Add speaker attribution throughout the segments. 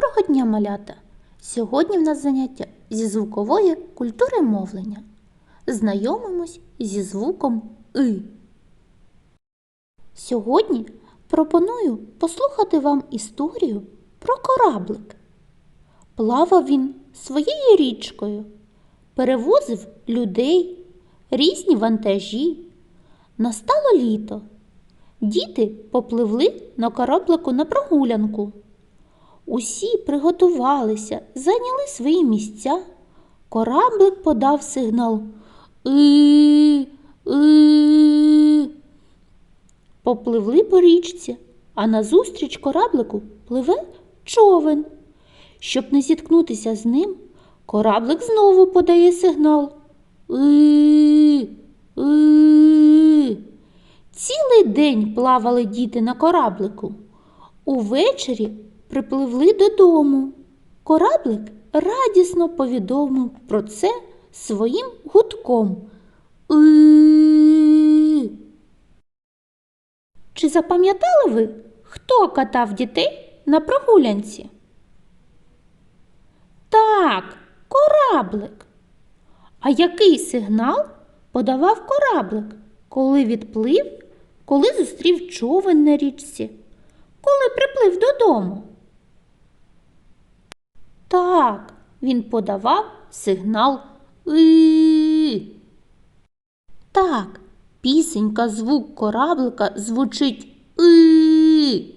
Speaker 1: Доброго дня, малята! Сьогодні в нас заняття зі звукової культури мовлення. Знайомимось зі звуком И. Сьогодні пропоную послухати вам історію про кораблик. Плавав він своєю річкою, перевозив людей, різні вантажі. Настало літо. Діти попливли на кораблику на прогулянку. Усі приготувалися, зайняли свої місця. Кораблик подав сигнал и и Попливли по річці, а назустріч кораблику пливе човен. Щоб не зіткнутися з ним, кораблик знову подає сигнал и и Цілий день плавали діти на кораблику. Увечері припливли додому. Кораблик радісно повідомив про це своїм гудком. Чи запам'ятали ви, хто катав дітей на прогулянці? Так, кораблик. А який сигнал подавав кораблик, коли відплив, коли зустрів човен на річці, коли приплив додому? Так, він подавав сигнал «И». Так, пісенька звук кораблика звучить «И».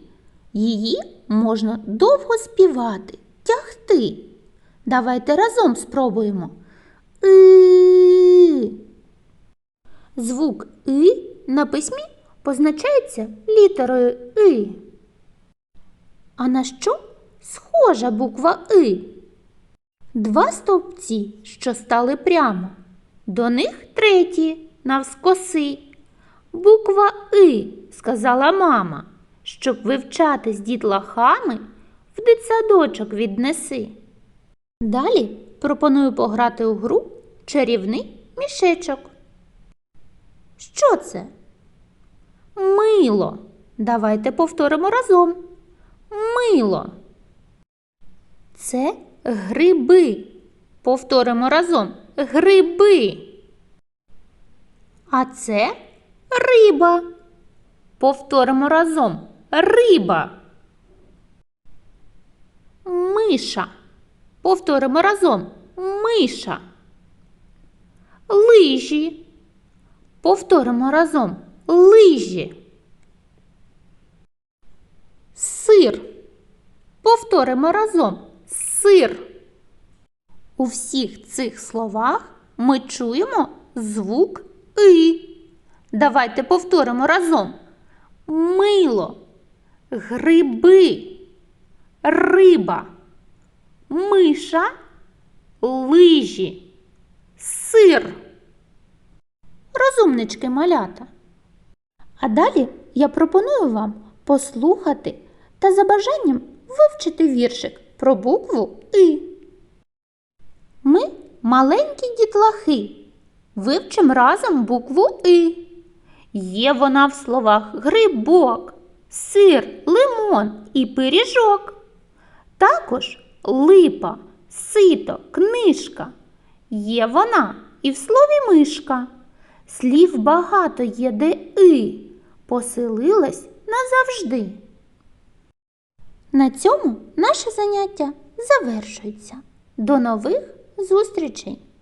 Speaker 1: Її можна довго співати, тягти. Давайте разом спробуємо. «И». Звук «и» на письмі позначається літерою «и». А на що схожа буква «и»? Два стовпці, що стали прямо. До них третій, навскоси. Буква «и», сказала мама, щоб вивчати з дітлахами, в дитсадочок віднеси. Далі пропоную пограти у гру чарівний мішечок. Що це? Мило. Давайте повторимо разом. Мило. Це гриби. Повторимо разом. Гриби. А це риба. Повторимо разом. Риба. Миша. Повторимо разом. Миша. Лижі. Повторимо разом. Лижі. Сир. Повторимо разом. Сир. У всіх цих словах ми чуємо звук И. Давайте повторимо разом. Мило, гриби, риба, миша, лижі, сир. Розумнички малята. А далі я пропоную вам послухати та за бажанням вивчити віршик про букву И. Ми маленькі дітлахи. Вивчим разом букву И. Є вона в словах грибок, сир, лимон і пиріжок. Також липа, сито, книжка. Є вона і в слові мишка. Слів багато є, де и поселилась назавжди. На цьому наше заняття завершується. До нових зустрічей!